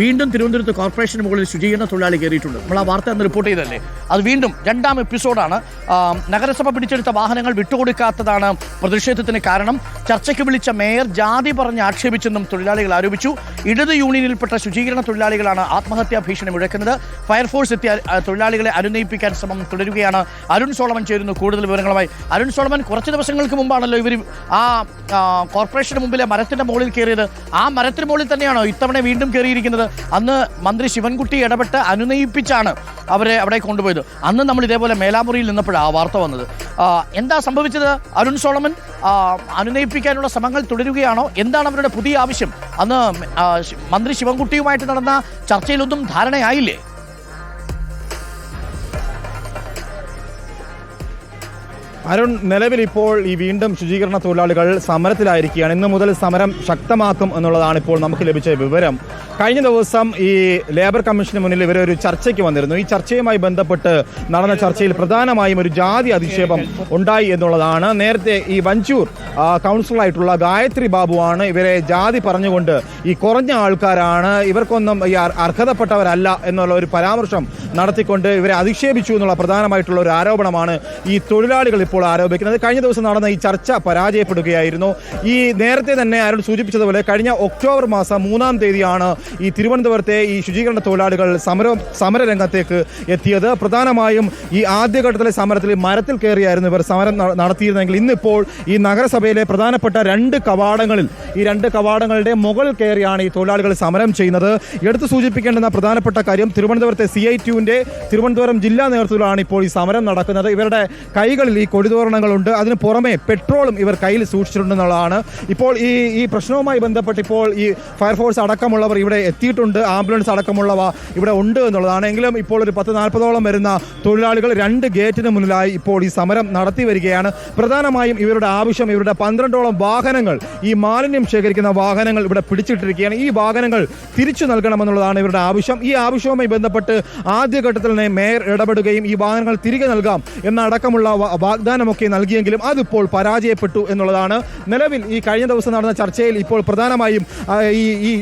വീണ്ടും തിരുവനന്തപുരത്ത് കോർപ്പറേഷന് മുകളിൽ ശുചീകരണ തൊഴിലാളി കയറിയിട്ടുണ്ട് നമ്മൾ ആ വാർത്ത അന്ന് റിപ്പോർട്ട് ചെയ്തല്ലേ അത് വീണ്ടും രണ്ടാം എപ്പിസോഡാണ്. നഗരസഭ പിടിച്ചെടുത്ത വാഹനങ്ങൾ വിട്ടുകൊടുക്കാത്തതാണ് പ്രതിഷേധത്തിന് കാരണം. ചർച്ചയ്ക്ക് വിളിച്ച മേയർ ജാതി പറഞ്ഞ് ആക്ഷേപിച്ചെന്നും തൊഴിലാളികൾ ആരോപിച്ചു. ഇടത് യൂണിയനിൽപ്പെട്ട ശുചീകരണ തൊഴിലാളികളാണ് ആത്മഹത്യാ ഭീഷണി മുഴക്കുന്നത്. ഫയർഫോഴ്സ് എത്തിയ തൊഴിലാളികളെ അനുനയിപ്പിക്കാൻ ശ്രമം തുടരുകയാണ്. അരുൺ സോളമൻ ചേരുന്നു കൂടുതൽ വിവരങ്ങളുമായി. അരുൺ സോളമൻ കുറച്ച് ദിവസങ്ങൾക്ക് മുമ്പാണല്ലോ ഇവർ ആ, കോർപ്പറേഷന് മുമ്പിലെ മരത്തിന്റെ മുകളിൽ കയറിയത്. ആ മരത്തിന് മുകളിൽ തന്നെയാണോ ഇത്തവണ വീണ്ടും കയറിയിരിക്കുന്നത്? അന്ന് മന്ത്രി ശിവൻകുട്ടി ഇടപെട്ട് അനുനയിപ്പിച്ചാണ് അവരെ അവിടെ കൊണ്ടുപോയത്. അന്ന് നമ്മൾ ഇതേപോലെ മേലാമുറിയിൽ നിന്നപ്പോഴാണ് ആ വാർത്ത വന്നത്. എന്താ സംഭവിച്ചത്? അരുൺ സോളമൻ അനുനയിപ്പിക്കാനുള്ള ശ്രമങ്ങൾ തുടരുകയാണോ? എന്താണ് അവരുടെ പുതിയ ആവശ്യം? അന്ന് മന്ത്രി ശിവൻകുട്ടിയുമായിട്ട് നടന്ന ചർച്ചയിലൊന്നും ധാരണയായില്ലേ? അരുൺ നിലവിൽ ഇപ്പോൾ ഈ വീണ്ടും ശുചീകരണ തൊഴിലാളികൾ സമരത്തിലായിരിക്കുകയാണ്. ഇന്ന് മുതൽ സമരം ശക്തമാക്കും എന്നുള്ളതാണ് ഇപ്പോൾ നമുക്ക് ലഭിച്ച വിവരം. കഴിഞ്ഞ ദിവസം ഈ ലേബർ കമ്മീഷന് മുന്നിൽ ഇവരെ ഒരു ചർച്ചയ്ക്ക് വന്നിരുന്നു. ഈ ചർച്ചയുമായി ബന്ധപ്പെട്ട് നടന്ന ചർച്ചയിൽ പ്രധാനമായും ഒരു ജാതി അധിക്ഷേപം ഉണ്ടായി എന്നുള്ളതാണ്. നേരത്തെ ഈ വഞ്ചൂർ കൗൺസിലറായിട്ടുള്ള ഗായത്രി ബാബുവാണ് ഇവരെ ജാതി പറഞ്ഞുകൊണ്ട് ഈ കുറഞ്ഞ ആൾക്കാരാണ്. ഇവർക്കൊന്നും ഈ അർഹതപ്പെട്ടവരല്ല എന്നുള്ള ഒരു പരാമർശം നടത്തിക്കൊണ്ട് ഇവരെ അധിക്ഷേപിച്ചു എന്നുള്ള പ്രധാനമായിട്ടുള്ള ഒരു ആരോപണമാണ് ഈ തൊഴിലാളികൾ ഇപ്പോൾ ആരോപിക്കുന്നത്. കഴിഞ്ഞ ദിവസം നടന്ന ഈ ചർച്ച പരാജയപ്പെടുകയായിരുന്നു. ഈ നേരത്തെ തന്നെ അരുൺ സൂചിപ്പിച്ചതുപോലെ കഴിഞ്ഞ ഒക്ടോബർ മാസം മൂന്നാം തീയതിയാണ് ഈ തിരുവനന്തപുരത്തെ ഈ ശുചീകരണ തൊഴിലാളികൾ സമര സമരരംഗത്തേക്ക് എത്തിയത്. പ്രധാനമായും ഈ ആദ്യഘട്ടത്തിലെ സമരത്തിൽ മരത്തിൽ കയറിയായിരുന്നു ഇവർ സമരം നടത്തിയിരുന്നെങ്കിൽ ഇന്നിപ്പോൾ ഈ നഗരസഭയിലെ പ്രധാനപ്പെട്ട രണ്ട് കവാടങ്ങളിൽ ഈ രണ്ട് കവാടങ്ങളുടെ മുകളിൽ കയറിയാണ് ഈ തൊഴിലാളികൾ സമരം ചെയ്യുന്നത്. എടുത്തു സൂചിപ്പിക്കേണ്ടുന്ന പ്രധാനപ്പെട്ട കാര്യം തിരുവനന്തപുരത്തെ സി ഐ ടിയുവിന്റെ തിരുവനന്തപുരം ജില്ലാ നേതൃത്വത്തിലാണ് ഇപ്പോൾ ഈ സമരം നടക്കുന്നത്. ഇവരുടെ കൈകളിൽ ഈ കൊടിതോരണങ്ങളുണ്ട്. അതിന് പുറമെ പെട്രോളും ഇവർ കയ്യിൽ സൂക്ഷിച്ചിട്ടുണ്ടെന്നുള്ളതാണ്. ഇപ്പോൾ ഈ ഈ പ്രശ്നവുമായി ബന്ധപ്പെട്ട് ഇപ്പോൾ ഈ ഫയർഫോഴ്സ് അടക്കമുള്ളവർ ഇവിടെ എത്തിയിട്ടുണ്ട്. ആംബുലൻസ് അടക്കമുള്ളവ ഇവിടെ ഉണ്ട് എന്നുള്ളതാണ്. എങ്കിലും ഇപ്പോൾ ഒരു പത്ത് നാൽപ്പതോളം വരുന്ന തൊഴിലാളികൾ രണ്ട് ഗേറ്റിന് മുന്നിലായി ഇപ്പോൾ ഈ സമരം നടത്തി വരികയാണ്. പ്രധാനമായും ഇവരുടെ ആവശ്യം ഇവരുടെ പന്ത്രണ്ടോളം വാഹനങ്ങൾ ഈ മാലിന്യം ശേഖരിക്കുന്ന വാഹനങ്ങൾ ഇവിടെ പിടിച്ചിട്ടിരിക്കുകയാണ്. ഈ വാഹനങ്ങൾ തിരിച്ചു നൽകണമെന്നുള്ളതാണ് ഇവരുടെ ആവശ്യം. ഈ ആവശ്യവുമായി ബന്ധപ്പെട്ട് ആദ്യഘട്ടത്തിൽ തന്നെ മേയർ ഇടപെടുകയും ഈ വാഹനങ്ങൾ തിരികെ നൽകാം എന്നടക്കമുള്ള വാ- വാഗ്ദാനമൊക്കെ നൽകിയെങ്കിലും അതിപ്പോൾ പരാജയപ്പെട്ടു എന്നുള്ളതാണ് നിലവിൽ ഈ കഴിഞ്ഞ ദിവസം നടന്ന ചർച്ചയിൽ ഇപ്പോൾ പ്രധാനമായും ഈ ഈ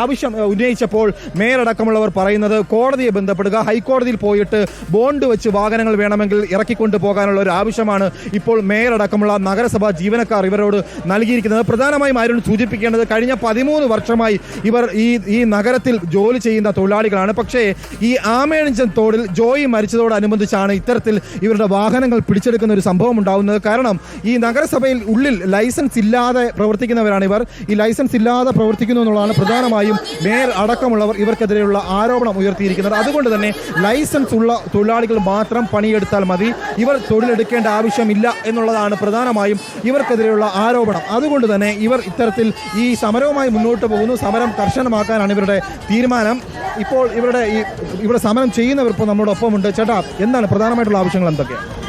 ആവശ്യം ഉന്നയിച്ചപ്പോൾ മേലടക്കമുള്ളവർ പറയുന്നത് കോടതിയെ ബന്ധപ്പെടുക ഹൈക്കോടതിയിൽ പോയിട്ട് ബോണ്ട് വെച്ച് വാഹനങ്ങൾ വേണമെങ്കിൽ ഇറക്കിക്കൊണ്ടു പോകാനുള്ള ഒരു ആവശ്യമാണ് ഇപ്പോൾ മേലടക്കമുള്ള നഗരസഭാ ജീവനക്കാർ ഇവരോട് നൽകിയിരിക്കുന്നത്. പ്രധാനമായും ആരും സൂചിപ്പിക്കേണ്ടത് കഴിഞ്ഞ പതിമൂന്ന് വർഷമായി ഇവർ ഈ ഈ നഗരത്തിൽ ജോലി ചെയ്യുന്ന തൊഴിലാളികളാണ്. പക്ഷേ ഈ ആമേണിഞ്ചൻ തോടിൽ ജോയി മരിച്ചതോടനുബന്ധിച്ചാണ് ഇത്തരത്തിൽ ഇവരുടെ വാഹനങ്ങൾ പിടിച്ചെടുക്കുന്ന ഒരു സംഭവം ഉണ്ടാവുന്നത് കാരണം ഈ നഗരസഭയിൽ ഉള്ളിൽ ലൈസൻസ് ഇല്ലാതെ പ്രവർത്തിക്കുന്നവരാണ് ഇവർ. ഈ ലൈസൻസ് ഇല്ലാതെ പ്രവർത്തിക്കുന്നു എന്നുള്ളതാണ് പ്രധാനമായും മേയർ അടക്കമുള്ളവർ ഇവർക്കെതിരെയുള്ള ആരോപണം ഉയർത്തിയിരിക്കുന്നത്. അതുകൊണ്ട് തന്നെ ലൈസൻസ് ഉള്ള തൊഴിലാളികൾ മാത്രം പണിയെടുത്താൽ മതി. ഇവർ തൊഴിലെടുക്കേണ്ട ആവശ്യമില്ല എന്നുള്ളതാണ് പ്രധാനമായും ഇവർക്കെതിരെയുള്ള ആരോപണം. അതുകൊണ്ട് തന്നെ ഇവർ ഇത്തരത്തിൽ ഈ സമരവുമായി മുന്നോട്ട് പോകുന്നു. സമരം കർശനമാക്കാനാണ് ഇവരുടെ തീരുമാനം. ഇപ്പോൾ ഇവരുടെ ഈ ഇവിടെ സമരം ചെയ്യുന്നവർ ഇപ്പോൾ നമ്മുടെ ഒപ്പമുണ്ട് ചേട്ടാ എന്താണ് പ്രധാനമായിട്ടുള്ള ആവശ്യങ്ങൾ എന്തൊക്കെയാണ്?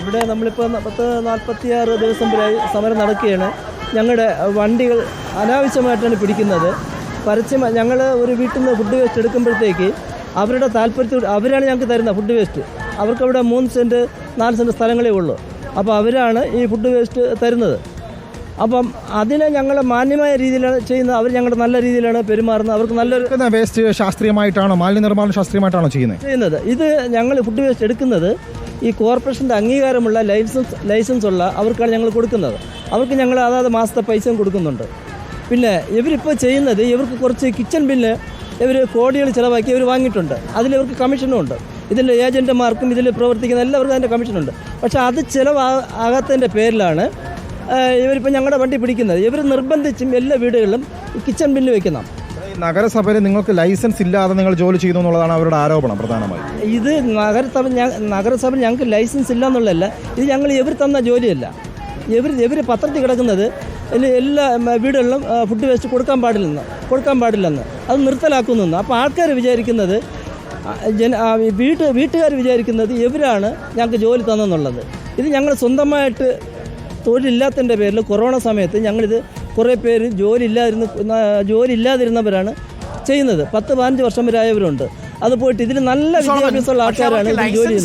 ഇവിടെ നമ്മളിപ്പോൾ പത്ത് നാൽപ്പത്തിയാറ് ദിവസം വരെ സമരം നടക്കുകയാണ്. ഞങ്ങളുടെ വണ്ടികൾ അനാവശ്യമായിട്ടാണ് പിടിക്കുന്നത്. പരസ്യം ഞങ്ങൾ ഒരു വീട്ടിൽ നിന്ന് ഫുഡ് വേസ്റ്റ് എടുക്കുമ്പോഴത്തേക്ക് അവരുടെ താല്പര്യത്തോട് അവരാണ് ഞങ്ങൾക്ക് തരുന്നത് ഫുഡ് വേസ്റ്റ് അവർക്കവിടെ മൂന്ന് സെന്റ് നാല് സെന്റ് സ്ഥലങ്ങളേ ഉള്ളൂ. അപ്പോൾ അവരാണ് ഈ ഫുഡ് വേസ്റ്റ് തരുന്നത്. അപ്പം അതിനെ ഞങ്ങൾ മാന്യമായ രീതിയിലാണ് ചെയ്യുന്നത്. അവർ ഞങ്ങളുടെ നല്ല രീതിയിലാണ് പെരുമാറുന്നത്. അവർക്ക് നല്ലൊരു വേസ്റ്റ് ശാസ്ത്രീയമായിട്ടാണോ മാലിന്യ നിർമ്മാണം ശാസ്ത്രീയമായിട്ടാണോ ചെയ്യുന്നത്? ചെയ്യുന്നത്. ഇത് ഞങ്ങൾ ഫുഡ് വേസ്റ്റ് എടുക്കുന്നത് ഈ കോർപ്പറേഷന്റെ അംഗീകാരമുള്ള ലൈസൻസ് ലൈസൻസ് ഉള്ള അവർക്കാണ് ഞങ്ങൾ കൊടുക്കുന്നത്. അവർക്ക് ഞങ്ങൾ അതാത് മാസത്തെ പൈസയും കൊടുക്കുന്നുണ്ട്. പിന്നെ ഇവരിപ്പോൾ ചെയ്യുന്നത് ഇവർക്ക് കുറച്ച് കിച്ചൺ ബില്ല് ഇവർ കോടികൾ ചിലവാക്കി ഇവർ വാങ്ങിയിട്ടുണ്ട്. അതിലവർക്ക് കമ്മീഷനും ഉണ്ട്. ഇതിന്റെ ഏജന്റുമാർക്കും ഇതിൽ പ്രവർത്തിക്കുന്ന എല്ലാവർക്കും അതിന്റെ കമ്മീഷനുണ്ട്. പക്ഷേ അത് ചിലവാ ആകാത്തതിന്റെ പേരിലാണ് ഇവരിപ്പോൾ ഞങ്ങളുടെ വണ്ടി പിടിക്കുന്നത്. ഇവർ നിർബന്ധിച്ചും എല്ലാ വീടുകളിലും കിച്ചൺ ബില്ല് വെക്കണം. നഗരസഭയിൽ നിങ്ങൾക്ക് ലൈസൻസ് ഇല്ലാതെ നിങ്ങൾ ജോലി ചെയ്യുന്നു എന്നുള്ളതാണ് അവരുടെ ആരോപണം പ്രധാനമായി. ഇത് നഗരസഭ നഗരസഭ ഞങ്ങൾക്ക് ലൈസൻസ് ഇല്ല എന്നുള്ളതല്ല ഇത് ഞങ്ങൾ എവർ തന്ന ജോലിയല്ല. എവർ എവർ പത്രത്തിൽ കിടക്കുന്നത് എല്ലാ വീടുകളിലും ഫുഡ് വേസ്റ്റ് കൊടുക്കാൻ പാടില്ലെന്ന് കൊടുക്കാൻ പാടില്ലെന്ന് അത് നിർത്തലാക്കുന്നു അപ്പോൾ ആൾക്കാർ വിചാരിക്കുന്നത് ജന വീട്ട് വീട്ടുകാർ വിചാരിക്കുന്നത് എവരാണ് ഞങ്ങൾക്ക് ജോലി തന്നെന്നുള്ളത്. ഇത് ഞങ്ങൾ സ്വന്തമായിട്ട് തൊഴിലില്ലാത്തതിന്റെ പേരിൽ കൊറോണ സമയത്ത് ഞങ്ങളിത് കുറേ പേര് ജോലി ഇല്ലാതിരുന്ന ജോലി ഇല്ലാതിരുന്നവരാണ് ചെയ്യുന്നത്. പത്ത് പതിനഞ്ച് വർഷം വരെ ആയവരുണ്ട്. അത് പോയിട്ട് ഇതിൽ നല്ല വിദ്യാഭ്യാസമുള്ള ആൾക്കാരാണ് ജോലി ചെയ്യുന്നത്.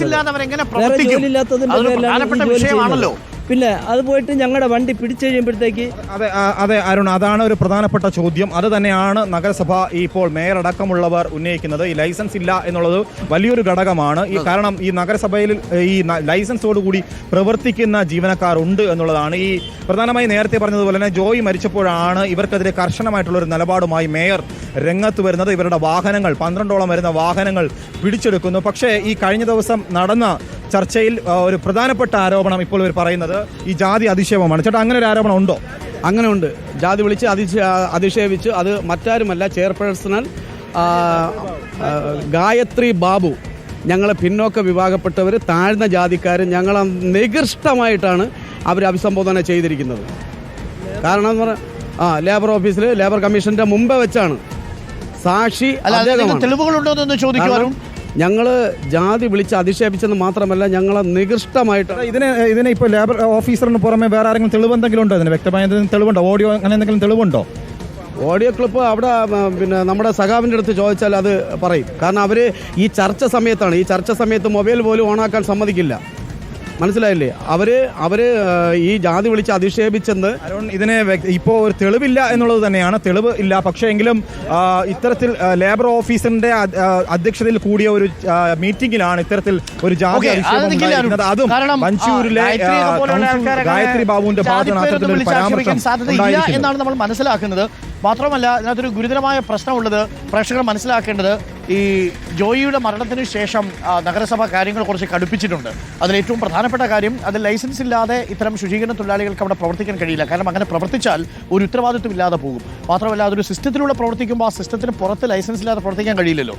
വേറെ? ജോലി ഇല്ലാത്തതിന്റെ പേരിലാണ് ജോലി ചെയ്യുന്നത്. പിന്നെ അത് പോയിട്ട് ഞങ്ങളുടെ വണ്ടി പിടിച്ചു കഴിയുമ്പോഴത്തേക്ക് അതെ അതെ അരുൺ അതാണ് ഒരു പ്രധാനപ്പെട്ട ചോദ്യം. അത് തന്നെയാണ് നഗരസഭ ഇപ്പോൾ മേയർ അടക്കമുള്ളവർ ഉന്നയിക്കുന്നത്. ഈ ലൈസൻസ് ഇല്ല എന്നുള്ളത് വലിയൊരു ഘടകമാണ്. ഈ കാരണം ഈ നഗരസഭയിൽ ഈ ലൈസൻസോടുകൂടി പ്രവർത്തിക്കുന്ന ജീവനക്കാർ ഉണ്ട് എന്നുള്ളതാണ്. ഈ പ്രധാനമായി നേരത്തെ പറഞ്ഞതുപോലെ തന്നെ ജോയി മരിച്ചപ്പോഴാണ് ഇവർക്കെതിരെ കർശനമായിട്ടുള്ള ഒരു നിലപാടുമായി മേയർ രംഗത്ത് വരുന്നത്. ഇവരുടെ വാഹനങ്ങൾ പന്ത്രണ്ടോളം വരുന്ന വാഹനങ്ങൾ പിടിച്ചെടുക്കുന്നു. പക്ഷേ ഈ കഴിഞ്ഞ ദിവസം നടന്ന ചർച്ചയിൽ ഒരു പ്രധാനപ്പെട്ട ആരോപണം ഇപ്പോൾ ഇവർ പറയുന്നത് ഈ ജാതി അധിക്ഷേപമാണ് ചേട്ടാ അങ്ങനെ ഒരു ആരോപണം ഉണ്ടോ? അങ്ങനെ ഉണ്ട്. ജാതി വിളിച്ച് അതി അധിക്ഷേപിച്ച് അത് മറ്റാരുമല്ല ചെയർപേഴ്സണൽ ഗായത്രി ബാബു. ഞങ്ങളെ പിന്നോക്ക വിഭാഗപ്പെട്ടവർ താഴ്ന്ന ജാതിക്കാർ ഞങ്ങളെ നികൃഷ്ടമായിട്ടാണ് അവർ അഭിസംബോധന ചെയ്തിരിക്കുന്നത്. കാരണം എന്ന് പറഞ്ഞാൽ ആ ലേബർ ഓഫീസിൽ ലേബർ കമ്മീഷന്റെ മുമ്പേ വെച്ചാണ് സാക്ഷി തെളിവുകളുണ്ടോ എന്ന് ചോദിക്കുവാനും? ഞങ്ങൾ ജാതി വിളിച്ച് അധിക്ഷേപിച്ചെന്ന് മാത്രമല്ല ഞങ്ങളെ നികൃഷ്ടമായിട്ട് ഇതിനെ ഇതിനെ ഇപ്പോൾ ലേബർ ഓഫീസറിന് പുറമെ വേറെ ആരെങ്കിലും തെളിവ് എന്തെങ്കിലും ഉണ്ടോ ഇതിന്? വ്യക്തമായ തെളിവുണ്ടോ? ഓഡിയോ അങ്ങനെ എന്തെങ്കിലും തെളിവുണ്ടോ? ഓഡിയോ ക്ലിപ്പ് അവിടെ പിന്നെ നമ്മുടെ സഖാവിന്റെ അടുത്ത് ചോദിച്ചാൽ അത് പറയും. കാരണം അവർ ഈ ചർച്ച സമയത്താണ്. ഈ ചർച്ച സമയത്ത് മൊബൈൽ പോലും ഓണാക്കാൻ സമ്മതിക്കില്ല. മനസ്സിലായില്ലേ? അവർ അവർ ഈ ജാതി വിളിച്ച് അധിക്ഷേപിച്ചെന്ന് ഇതിനെ ഇപ്പോൾ ഒരു തെളിവില്ല എന്നുള്ളത് തന്നെയാണ്. തെളിവ് ഇല്ല. പക്ഷേ എങ്കിലും ഇത്തരത്തിൽ ലേബർ ഓഫീസറിന്റെ അധ്യക്ഷതയിൽ കൂടിയ ഒരു മീറ്റിംഗിലാണ് ഇത്തരത്തിൽ ഒരു ജാതി അത് മഞ്ചൂരിലെ ഗായത്രി ബാബുവിന്റെ. എന്നാണ് നമ്മൾ മനസ്സിലാക്കുന്നത്. മാത്രമല്ല ഇതിനകത്തൊരു ഗുരുതരമായ പ്രശ്നമുള്ളത് പ്രേക്ഷകർ മനസ്സിലാക്കേണ്ടത് ഈ ജോയിയുടെ മരണത്തിന് ശേഷം നഗരസഭ കാര്യങ്ങൾ കുറച്ച് കടുപ്പിച്ചിട്ടുണ്ട്. അതിൽ ഏറ്റവും പ്രധാനപ്പെട്ട കാര്യം അത് ലൈസൻസ് ഇല്ലാതെ ഇത്തരം ശുചീകരണ തൊഴിലാളികൾക്ക് അവിടെ പ്രവർത്തിക്കാൻ കഴിയില്ല. കാരണം അങ്ങനെ പ്രവർത്തിച്ചാൽ ഒരു ഉത്തരവാദിത്വം ഇല്ലാതെ പോകും. മാത്രമല്ല അതൊരു സിസ്റ്റത്തിലൂടെ പ്രവർത്തിക്കുമ്പോൾ ആ സിസ്റ്റത്തിന് പുറത്ത് ലൈസൻസ് ഇല്ലാതെ പ്രവർത്തിക്കാൻ കഴിയില്ലല്ലോ.